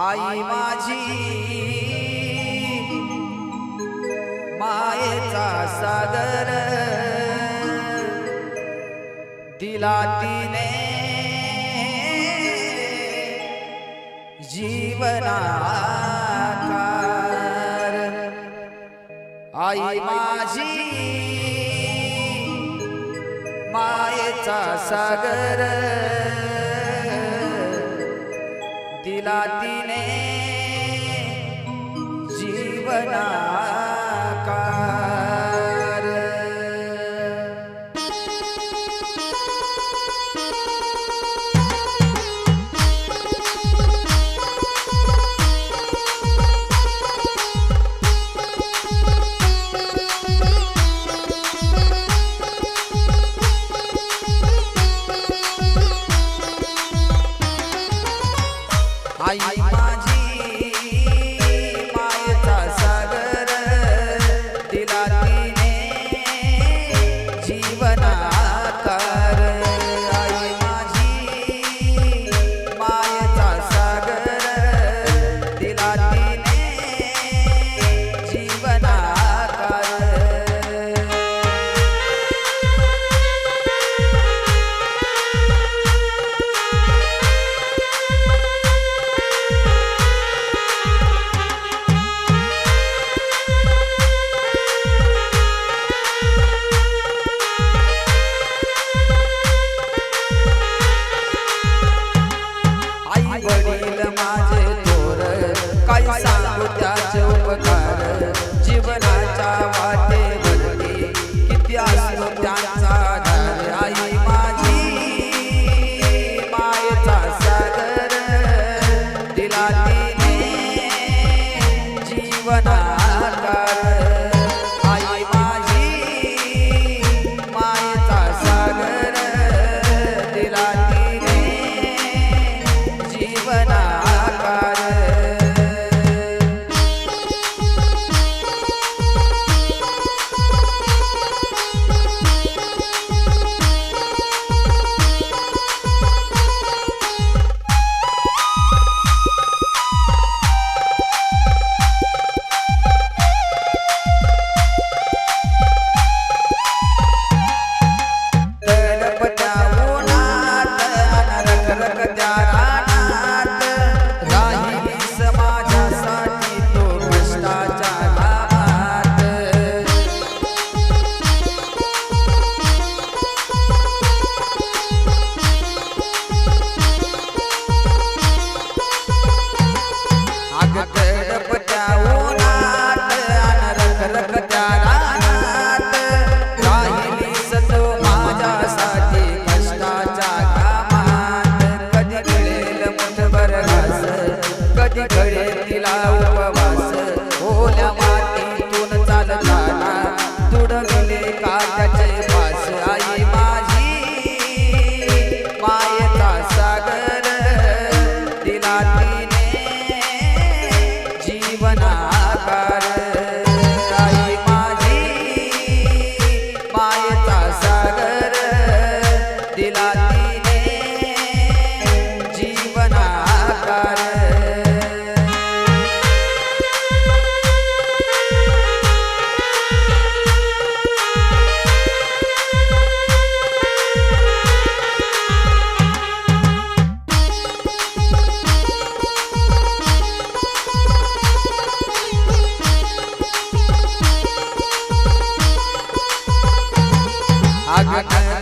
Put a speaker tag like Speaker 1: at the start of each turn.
Speaker 1: आई माझी मायेचा सागर दिला तिने जीवना आई माझी मायेचा सागर जीवनाकार आई माझी कधी करेल तिला उपवास. ओल्या আগে